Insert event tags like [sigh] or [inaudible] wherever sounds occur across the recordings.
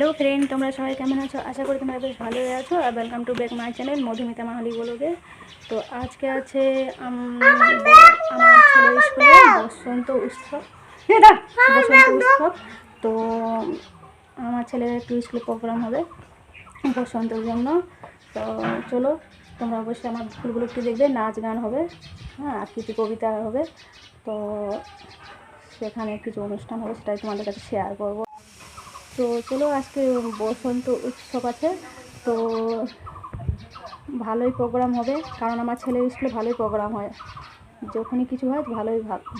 Hello friend, তোমরা সবাই কেমন আছো? আশা করি তোমরা বেশ ভালোই আছো আর welcome to back my channel Madhumita Mahali বলবে। তো আজকে আছে আমার ছেলের স্কুলে বসন্ত উৎসব। বসন্ত উৎসব। তো আমার ছেলের একটু স্কুলে প্রোগ্রাম হবে বসন্তের জন্য। তো চলো, তোমরা অবশ্যই আমার স্কুলগুলো একটু দেখবে, নাচ গান হবে হ্যাঁ আর কিছু কবিতা হবে। তো সেখানে কিছু অনুষ্ঠান হবে, সেটাই তোমাদের কাছে শেয়ার করব। তো চলো, আজকে বসন্ত উৎসব আছে, তো ভালোই প্রোগ্রাম হবে, কারণ আমার ছেলের স্কুলে ভালোই প্রোগ্রাম হয়। যখনই কিছু হয়, ভালোই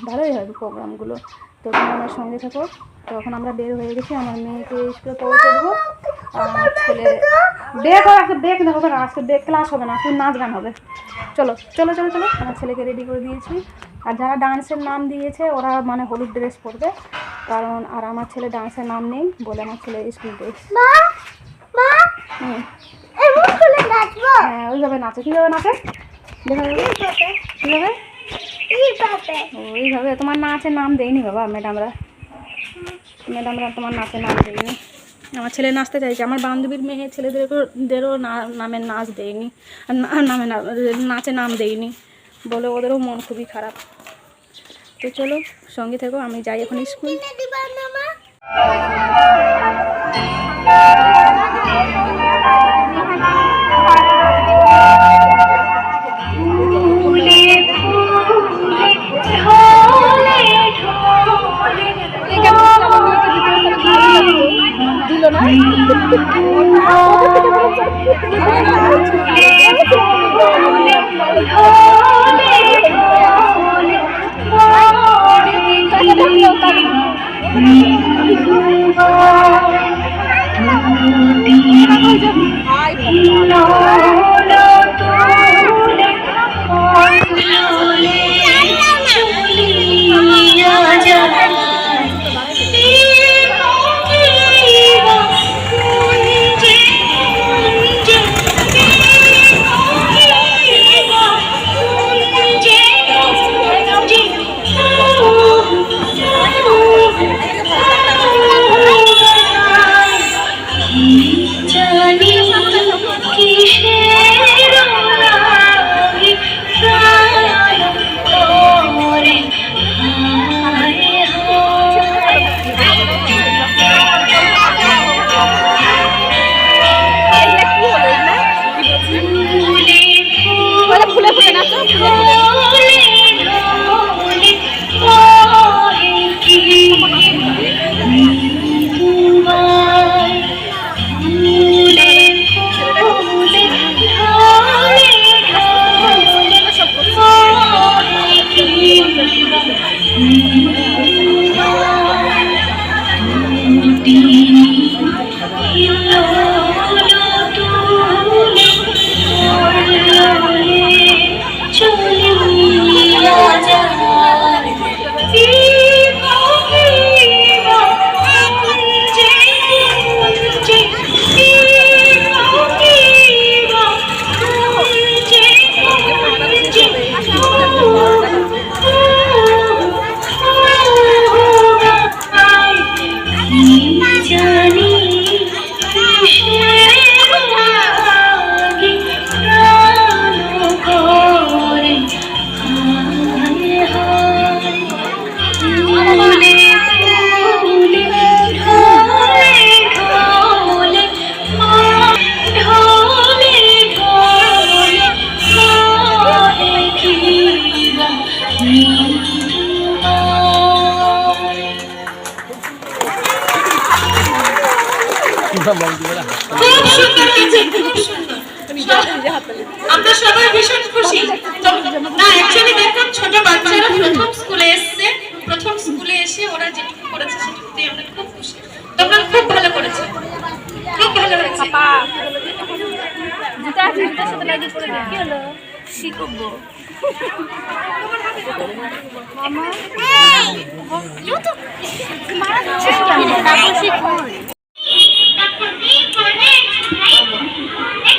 ভালোই হয় প্রোগ্রামগুলো তো তোমরা আমার সঙ্গে থাকো। তো এখন আমরা বের হয়ে গেছি, আমার মেয়েকে স্কুলে পৌঁছে দেবো। আমার ছেলে বের করে আজকে বেক হবে না আজকে বেক ক্লাস হবে না, আজকে নাচ গান হবে। চলো চলো চলো চলো, আমার ছেলেকে রেডি করে দিয়েছি। আর যারা ডান্সের নাম দিয়েছে, ওরা মানে হলুদ ড্রেস পরবে। কারণ আর আমার ছেলে ডান্সের নাম নেই বলে আমার ছেলে স্কুল ড্রেস হ্যাঁ ওইভাবে নাচে। কীভাবে নাচে? কীভাবে? ওইভাবে। তোমার নাচের নাম দেয়নি বাবা ম্যাডামরা। ম্যাডামরা তোমার নাচের নাম দেয়নি আমার ছেলে নাচতে চাইছে। আমার বান্ধবীর মেয়ে ছেলেদেরকেও দেরও না- নামের নাচ দেয়নি নামে নাচে নাম দেয়নি বলে ওদেরও মন খুবই খারাপ। তো চলো সঙ্গে থেকো আমি যাই এখন স্কুল। কিনে দিবা না দিল না? [laughs] খুব সুন্দর হয়েছে, খুব সুন্দর। আমরা সবাই ভীষণ খুশি। না অ্যাকচুয়ালি দেখুন ছোট বাচ্চারা প্রথম স্কুলে এসেছে। প্রথম স্কুলে এসে ওরা যেটুকু করেছে সেটুকুতেই আমরা খুব খুশি। তোমরা খুব ভালো করেছ। খুব ভালো হয়েছে। জুতা জুতার সাথে লাগিয়ে হলো? শিখব তারপর শিখব Tá por mim, por ele,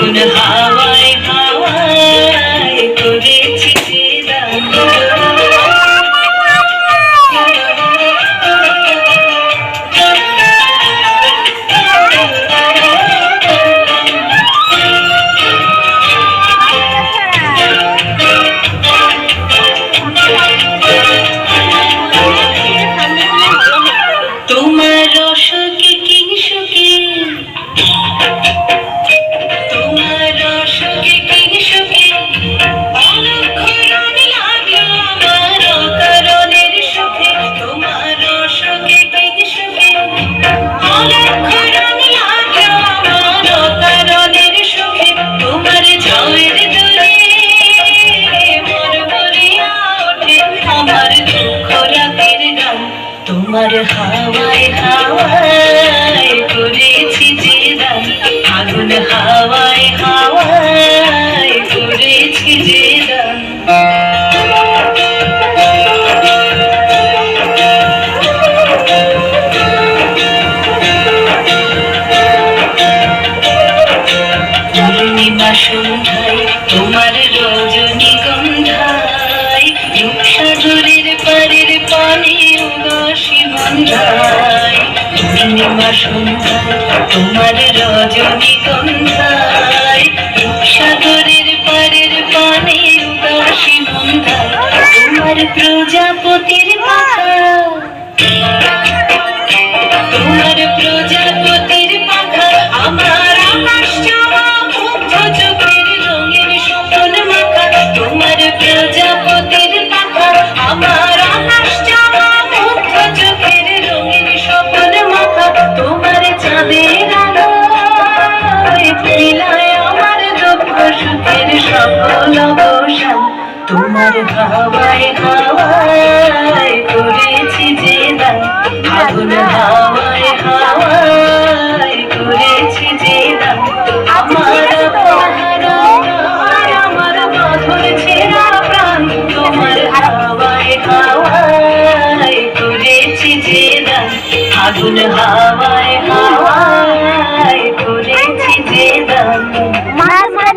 Tunehara তোমার হাওয়ায় হাওয়ায় করেছি যে আগুন হাওয়ায় হাওয়ায় করেছি যে পূর্ণিমা সন্ধ্যা তোমার রজনী গন্ধায় সাগরের পারের পানে উদাসী বন্ধা তোমার প্রজাপতির পাখি তোমার হাওয়ায় হাওয়ায় করেছি যে আগুন হাওয়ায় হাওয়ায় করেছি যে আমার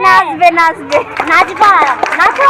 নাচবে নাচবে। নাচবা, নাচো।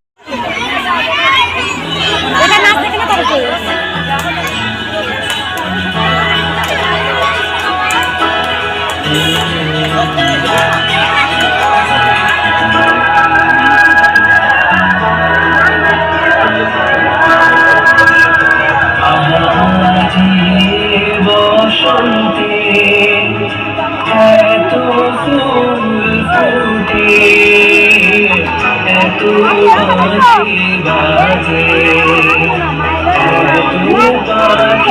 português.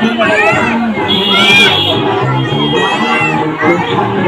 Thank you.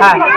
নাচবি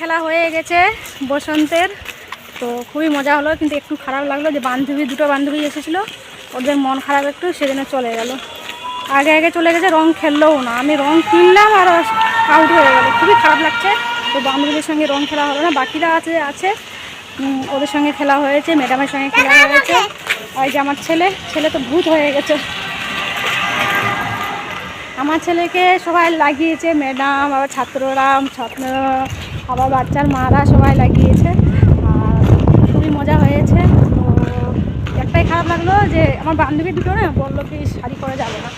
খেলা হয়ে গেছে বসন্তের। তো খুবই মজা হলো কিন্তু একটু খারাপ লাগল যে বান্ধবী দুটো বান্ধবী এসেছিল। ওদের মন খারাপ একটু সেজন্য চলে গেল। আগে আগে চলে গেছে রং খেললেও না। আমি রং কিনলাম আর আউট হয়ে গেল। খুবই খারাপ লাগছে। তো বান্ধবীদের সঙ্গে রং খেলা হলো না বাকিরা আছে আছে। ওদের সঙ্গে খেলা হয়েছে ম্যাডামের সঙ্গে খেলা হয়েছে। ওই যে আমার ছেলে ছেলে তো ভূত হয়ে গেছে। আমার ছেলেকে সবাই লাগিয়েছে ম্যাডাম আবার ছাত্ররা ছাত্র আবার বাচ্চার মারা সবাই লাগিয়েছে। আর খুবই মজা হয়েছে। তো একটাই খারাপ লাগল যে আমার বান্ধবী দুটো না বলল কি শাড়ি পরে যাবে না।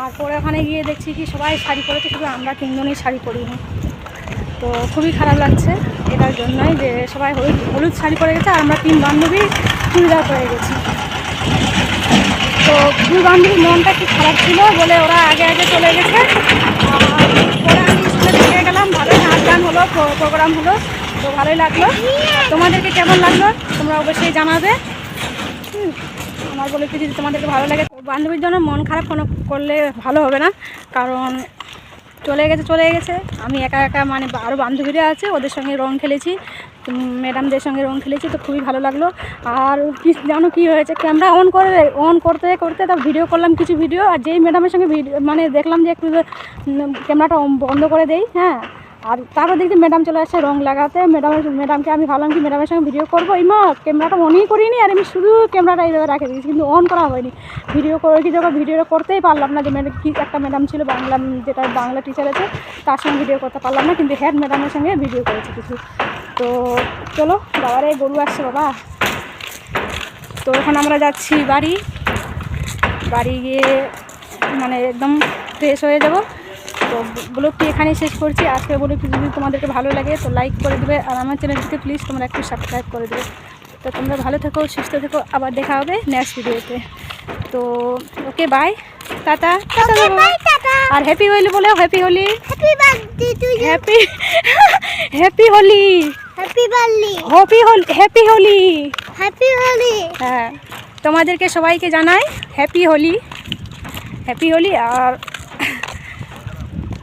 আর পরে ওখানে গিয়ে দেখছি কি সবাই শাড়ি পরেছে, শুধু আমরা তিনজনই শাড়ি পরিনি। তো খুবই খারাপ লাগছে এটার জন্যই যে সবাই হলুদ হলুদ শাড়ি পরে গেছে আর আমরা তিন বান্ধবী চুড়িদার পরে গেছি। তো দুই বান্ধবীর মনটা একটু খারাপ ছিল বলে ওরা আগে আগে চলে গেছে। গেলাম, ভালোই নাচ গান হলো প্রোগ্রাম হলো, তো ভালোই লাগল। তোমাদেরকে কেমন লাগল তোমরা অবশ্যই জানাবে। আমার বলে কি যদি তোমাদেরকে ভালো লাগে, বান্ধবীর জন্য মন খারাপ কোনো করলে ভালো হবে না, কারণ চলে গেছে চলে গেছে। আমি একা একা মানে আরও বান্ধবীরা আছে, ওদের সঙ্গে রং খেলেছি। ম্যাডামদের সঙ্গে রং খেলেছি, তো খুবই ভালো লাগল। আর কি জানো কি হয়েছে ক্যামেরা অন করে অন করতে করতে তো ভিডিও করলাম, কিছু ভিডিও আর যেই ম্যাডামের সঙ্গে মানে দেখলাম যে একটু ক্যামেরাটা বন্ধ করে দেই হ্যাঁ আর তারপর দেখছি ম্যাডাম চলে আসছে রং লাগাতে। ম্যাডামের ম্যাডামকে আমি ভাবলাম কি ম্যাডামের সঙ্গে ভিডিও করব। এই মা ক্যামেরাটা অনই করিনি, আর আমি শুধু ক্যামেরাটা এইভাবে রাখে দিয়েছি, কিন্তু অন করা হয়নি। ভিডিও করে কি যখন ভিডিও করতেই পারলাম না যে ম্যাডাম কি একটা ম্যাডাম ছিল বাংলা, যেটা বাংলা টিচার আছে, তার সঙ্গে ভিডিও করতে পারলাম না, কিন্তু হেড ম্যাডামের সঙ্গে ভিডিও করেছি কিছু। তো চলো বাবারে গরু আসছে বাবা। তো এখন আমরা যাচ্ছি বাড়ি। বাড়ি গিয়ে মানে একদম ফ্রেশ হয়ে যাব। তো ব্লগটি এখানেই শেষ করছি। আজকে ব্লগটি যদি তোমাদেরকে ভালো লাগে তো লাইক করে দেবে আর আমার চ্যানেলটিকে প্লিজ তোমরা একটু সাবস্ক্রাইব করে দেবে। তো তোমরা ভালো থেকো সুস্থ থেকো। আবার দেখা হবে নেক্সট ভিডিওতে তো ওকে বাই টাটা টাটা আর হ্যাপি হোলি বলে happy Holi happy happy Holi happy birthday happy Holi happy Holi happy Holi হ্যাঁ তোমাদেরকে সবাইকে জানাই হ্যাপি হোলি হ্যাপি হোলি আর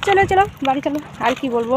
চলো চলো বাড়ি চলো আর কি বলব?